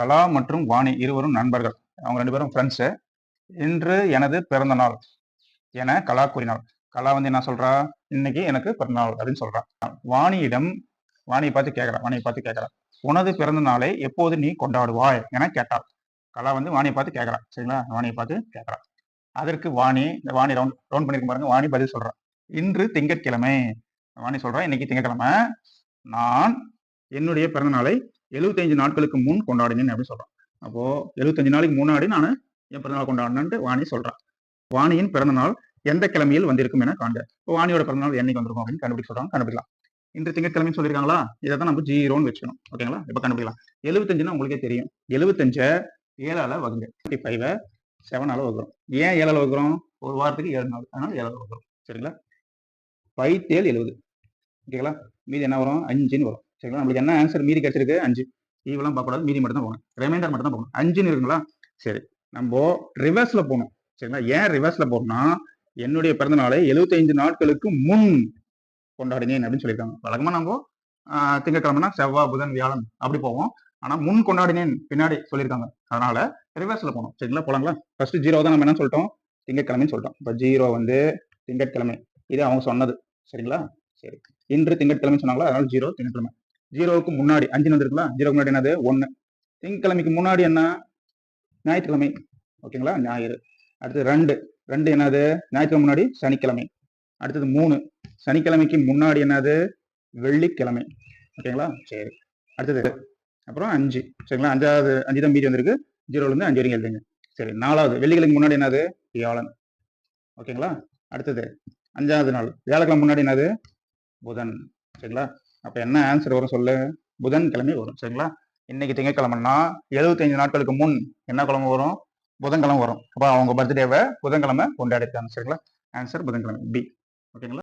கலா மற்றும் வாணி இருவரும் நண்பர்கள். அவங்க ரெண்டு பேரும் ஃப்ரெண்ட்ஸு இன்று எனது பிறந்த நாள் என கலா கூறினாள். கலா வந்து என்ன சொல்றா? இன்னைக்கு எனக்கு பிறந்தநாள் அப்படின்னு சொல்றான் வாணியிடம் வாணியை பார்த்து கேட்கறா. வாணியை பார்த்து கேட்கறா. உனது பிறந்த நாளை எப்போது நீ கொண்டாடுவாய்? என கேட்டாள். கலா வந்து வாணியை பார்த்து கேட்கறா. சரிங்களா? வாணியை பார்த்து கேட்கறா. அதற்கு வாணி இந்த வாணி ரவுண்ட் ரவுண்ட் பண்ணிருக்க பாருங்க. வாணி பதில் சொல்றான் இன்று திங்கட்கிழமை. வாணி சொல்றான் இன்னைக்கு திங்கட்கிழமை. நான் என்னுடைய பிறந்த நாளை எழுபத்தஞ்சு நாட்களுக்கு முன் கொண்டாடினேன் அப்படின்னு சொல்கிறான் அப்போ எழுபத்தஞ்சு நாளைக்கு முன்னாடி நான் என் பிறந்தநாள் கொண்டாடினேன்ட்டு வாணி சொல்கிறான் வாணியின் பிறந்த நாள் எந்த கிழமையில் வந்திருக்கும் என காண்க. இப்போ வாணியோட பிறந்தநாள் என்னைக்கு வந்திருக்கும் அப்படின்னு கண்டுபிடிக்க சொல்கிறாங்க கண்டுபிடிக்கலாம். இன்று திங்கட்கிழமைன்னு சொல்லியிருக்காங்களா? இதை தான் நம்ம ஜீரோன்னு வச்சுக்கணும். ஓகேங்களா? இப்போ கண்டுபிடிக்கலாம். எழுபத்தஞ்சுன்னா உங்களுக்கே தெரியும். எழுபத்தஞ்சை ஏழால வகுங்க. ஃபிஃப்டி ஃபைவை செவனால வகுக்கிறோம். ஏன் ஏழால வகுக்கிறோம்? ஒரு வாரத்துக்கு ஏழு நாள். அதனால ஏழால வகுக்கிறோம். சரிங்களா? ஃபைவ் தேல் எழுபது ஓகேங்களா? மீதி என்ன வரும்? அஞ்சுன்னு வரும். சரிங்களா? நம்மளுக்கு என்ன ஆன்சர் மீதி கிடைச்சிருக்கு? அஞ்சு. ஈவெல்லாம் பார்க்கக்கூடாது மீதி மட்டும் தான் போகணும். ரிமைண்டர் மட்டும் தான் போகணும். அஞ்சுன்னு இருக்குங்களா? சரி. நம்ம ரிவர்ஸ்ல போகணும். சரிங்களா? ஏன் ரிவர்ஸ்ல போகணும்னா என்னுடைய பிறந்த நாளை எழுபத்தைந்து நாட்களுக்கு முன் கொண்டாடினேன் அப்படின்னு சொல்லியிருக்காங்க. வழக்கமாக நம்ம திங்கக்கிழமைனா செவ்வாய் புதன் வியாழன் அப்படி போவோம். ஆனால் முன் கொண்டாடினேன் பின்னாடி சொல்லியிருக்காங்க. அதனால ரிவர்ஸில் போகணும். சரிங்களா? போலாங்களா? ஃபர்ஸ்ட் ஜீரோ தான் நம்ம என்ன சொல்லிட்டோம்? திங்கட்கிழமைன்னு சொல்லிட்டோம். இப்போ ஜீரோ வந்து திங்கட்கிழமை. இது அவங்க சொன்னது. சரிங்களா? சரி. இன்று திங்கட்கிழமை சொன்னாங்களா? அதனால ஜீரோ திங்கட்கிழமை. ஜீரோவுக்கு முன்னாடி அஞ்சு வந்துருக்குங்களா ஜீரோக்கு முன்னாடி என்னது? ஒன்று திங்கக்கிழமைக்கு முன்னாடி என்ன? ஞாயிற்றுக்கிழமை. ஓகேங்களா? ஞாயிறு. அடுத்து ரெண்டு. ரெண்டு என்னது? ஞாயிற்றுக்கிழமை முன்னாடி சனிக்கிழமை. அடுத்தது மூணு. சனிக்கிழமைக்கு முன்னாடி என்னது? வெள்ளிக்கிழமை. ஓகேங்களா? சரி. அடுத்தது. அப்புறம் அஞ்சு. சரிங்களா? அஞ்சாவது அஞ்சு தான் மீதி வந்திருக்கு. ஜீரோலேருந்து அஞ்சு வரைக்கும் எழுதுங்க. சரி நாலாவது. வெள்ளிக்கிழமைக்கு முன்னாடி என்னது? வியாழன். ஓகேங்களா? அடுத்தது. அஞ்சாவது நாள். வியாழக்கிழமை முன்னாடி என்னது? புதன். சரிங்களா? அப்ப என்ன ஆன்சர் வரும் சொல்லு? புதன்கிழமை வரும் சரிங்களா? இன்னைக்கு திங்கட்கிழமைன்னா எழுபத்தஞ்சு நாட்களுக்கு முன் என்ன கிழமை வரும்? புதன்கிழமை வரும். அப்போ அவங்க பர்த்டேவை புதன்கிழமை கொண்டாடிருக்காங்க சரிங்களா? ஆன்சர் புதன்கிழமை. பி ஓகேங்களா